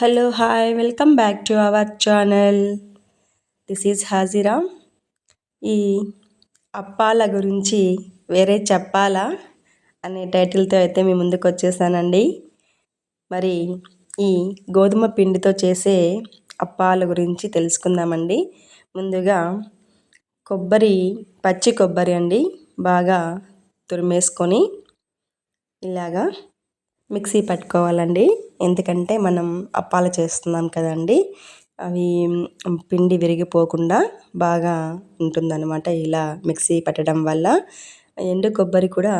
Hello hi welcome back to our channel this is Hajira ఈ అప్పాల గురించి వేరే చెప్పాలా అనే టైటిల్తో అయితే మీ ముందుకు వచ్చేసానండి. మరి ఈ గోధుమ పిండితో చేసే అప్పాల గురించి తెలుసుకుందామండి. ముందుగా కొబ్బరి పచ్చి కొబ్బరి అండి బాగా తురిమేసుకొని ఇలాగా మిక్సీ పట్టుకోవాలండి. ఎందుకంటే మనం అప్పాలు చేస్తున్నాం కదండి అవి పిండి విరిగిపోకుండా బాగా ఉంటుందన్నమాట ఇలా మిక్సీ పట్టడం వల్ల. ఎండు కొబ్బరి కూడా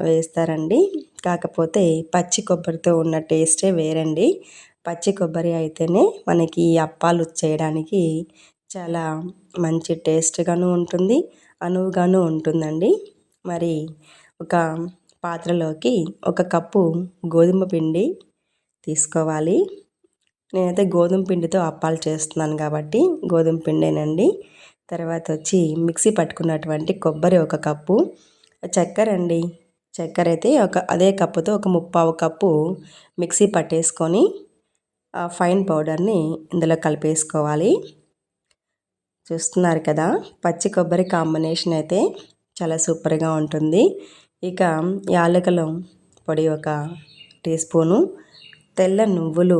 వేస్తారండి. కాకపోతే పచ్చి కొబ్బరితో ఉన్న టేస్టే వేరండి. పచ్చి కొబ్బరి అయితేనే మనకి ఈ అప్పాలు చేయడానికి చాలా మంచి టేస్ట్గాను ఉంటుంది అనువుగాను ఉంటుందండి. మరి ఒక పాత్రలోకి ఒక కప్పు గోధుమ పిండి తీసుకోవాలి. నేనైతే గోధుమ పిండితో అప్పాలు చేస్తున్నాను కాబట్టి గోధుమ పిండేనండి. తర్వాత వచ్చి మిక్సీ పట్టుకున్నటువంటి కొబ్బరి ఒక కప్పు చక్కెర అండి చక్కెర అయితే ఒక అదే కప్పుతో ఒక ముప్పావు కప్పు మిక్సీ పట్టేసుకొని ఆ ఫైన్ పౌడర్ని ఇందులో కలిపేసుకోవాలి. చూస్తున్నారు కదా పచ్చి కొబ్బరి కాంబినేషన్ అయితే చాలా సూపర్గా ఉంటుంది. ఇక యాలకులం పొడి ఒక టీ స్పూను తెల్ల నువ్వులు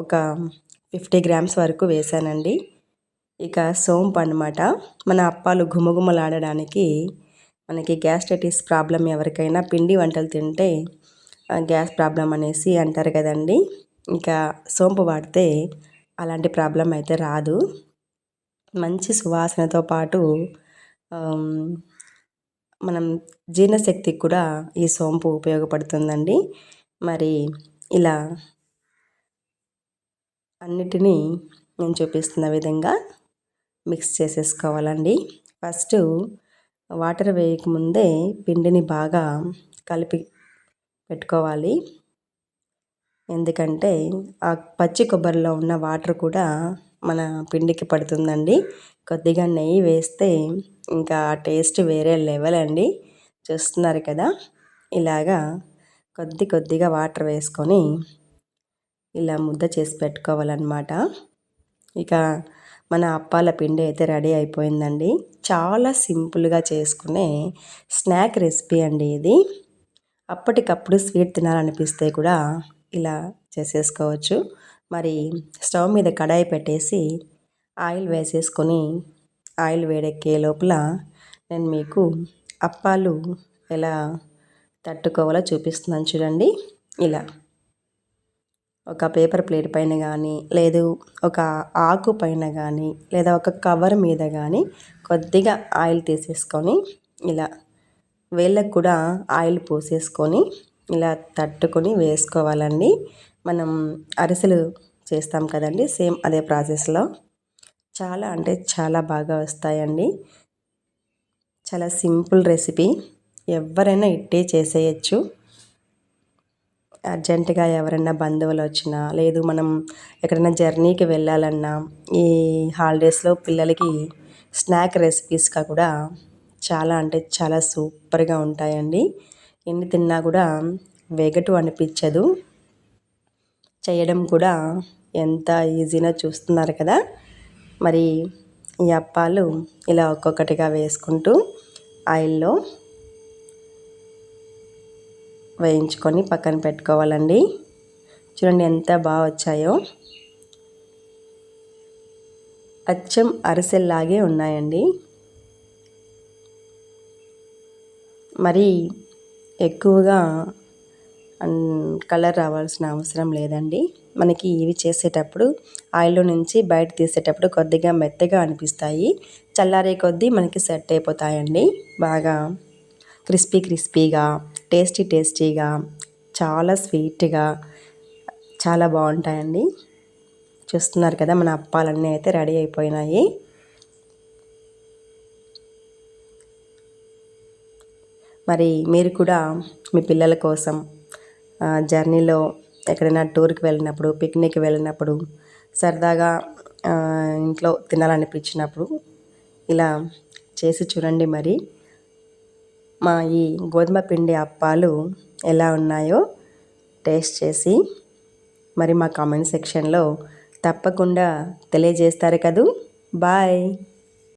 ఒక ఫిఫ్టీ గ్రామ్స్ వరకు వేసానండి. ఇక సోంపు అనమాట మన అప్పాలు ఘుమఘుమలాడడానికి మనకి గ్యాస్ట్రైటిస్ ప్రాబ్లం ఎవరికైనా పిండి వంటలు తింటే గ్యాస్ ప్రాబ్లం అనేసి అంటారు కదండి. ఇంకా సోంపు వాడితే అలాంటి ప్రాబ్లం అయితే రాదు. మంచి సువాసనతో పాటు మనం జీర్ణశక్తికి కూడా ఈ సోంపు ఉపయోగపడుతుందండి. మరి ఇలా అన్నిటినీ నేను చూపిస్తున్న విధంగా మిక్స్ చేసేసుకోవాలండి. ఫస్ట్ వాటర్ వేయకముందే పిండిని బాగా కలిపి పెట్టుకోవాలి. ఎందుకంటే ఆ పచ్చి కొబ్బరిలో ఉన్న వాటర్ కూడా మన పిండికి పడుతుందండి. కొద్దిగా నెయ్యి వేస్తే ఇంకా టేస్ట్ వేరే లెవెల్ అండి. చూస్తున్నారు కదా? ఇలాగా కొద్ది కొద్దిగా వాటర్ వేసుకొని ఇలా ముద్ద చేసి పెట్టుకోవాలన్నమాట. ఇక మన అప్పాల పిండి అయితే రెడీ అయిపోయిందండి. చాలా సింపుల్గా చేసుకునే స్నాక్ రెసిపీ అండి ఇది. అప్పటికప్పుడు స్వీట్ తినాలనిపిస్తే కూడా ఇలా చేసేసుకోవచ్చు. మరి స్టవ్ మీద కడాయి పెట్టేసి ఆయిల్ వేసేసుకొని ఆయిల్ వేడెక్కే లోపల నేను మీకు అప్పాలు ఎలా తట్టుకోవాలో చూపిస్తున్నాను చూడండి. ఇలా. ఒక పేపర్ ప్లేట్ పైన కానీ లేదు ఒక ఆకు పైన కానీ లేదా ఒక కవర్ మీద కానీ కొద్దిగా ఆయిల్ తీసేసుకొని ఇలా వేళ్ళకు కూడా ఆయిల్ పోసేసుకొని ఇలా తట్టుకొని వేసుకోవాలండి. మనం అరిసెలు చేస్తాం కదండి సేమ్ అదే ప్రాసెస్లో. చాలా అంటే చాలా బాగా వస్తాయండి. చాలా సింపుల్ రెసిపీ. ఎవరైనా ఇట్టే చేసేయచ్చు. అర్జెంటుగా ఎవరైనా బంధువులు వచ్చినా లేదు మనం ఎక్కడైనా జర్నీకి వెళ్ళాలన్నా ఈ హాలిడేస్లో పిల్లలకి స్నాక్ రెసిపీస్గా కూడా చాలా అంటే చాలా సూపర్గా ఉంటాయండి. ఎన్ని తిన్నా కూడా వెగటు అనిపించదు. చేయడం కూడా ఎంత ఈజీనో చూస్తున్నారు కదా. మరి ఈ అప్పాలు ఇలా ఒక్కొక్కటిగా వేసుకుంటూ ఆయిల్లో వేయించుకొని పక్కన పెట్టుకోవాలండి. చూడండి ఎంత బాగా వచ్చాయో. అచ్చం అరిసెల్లాగే ఉన్నాయండి. మరి ఎక్కువగా కలర్ రావాల్సిన అవసరం లేదండి. మనకి ఇవి చేసేటప్పుడు ఆయిల్లో నుంచి బయట తీసేటప్పుడు కొద్దిగా మెత్తగా అనిపిస్తాయి. చల్లారే కొద్దీ మనకి సెట్ అయిపోతాయండి. బాగా క్రిస్పీ క్రిస్పీగా టేస్టీ టేస్టీగా చాలా స్వీట్గా చాలా బాగుంటాయండి. చూస్తున్నారు కదా మన అప్పాలన్నీ అయితే రెడీ అయిపోయినాయి. మరి మీరు కూడా మీ పిల్లల కోసం జర్నీలో ఎక్కడైనా టూర్కి వెళ్ళినప్పుడు పిక్నిక్ వెళ్ళినప్పుడు సరదాగా ఇంట్లో తినాలనిపించినప్పుడు ఇలా చేసి చూడండి మరి. మా ఈ గోధుమ పిండి అప్పాలు ఎలా ఉన్నాయో టేస్ట్ చేసి మరి మా కామెంట్ సెక్షన్లో తప్పకుండా తెలియజేస్తారు కదూ. బాయ్.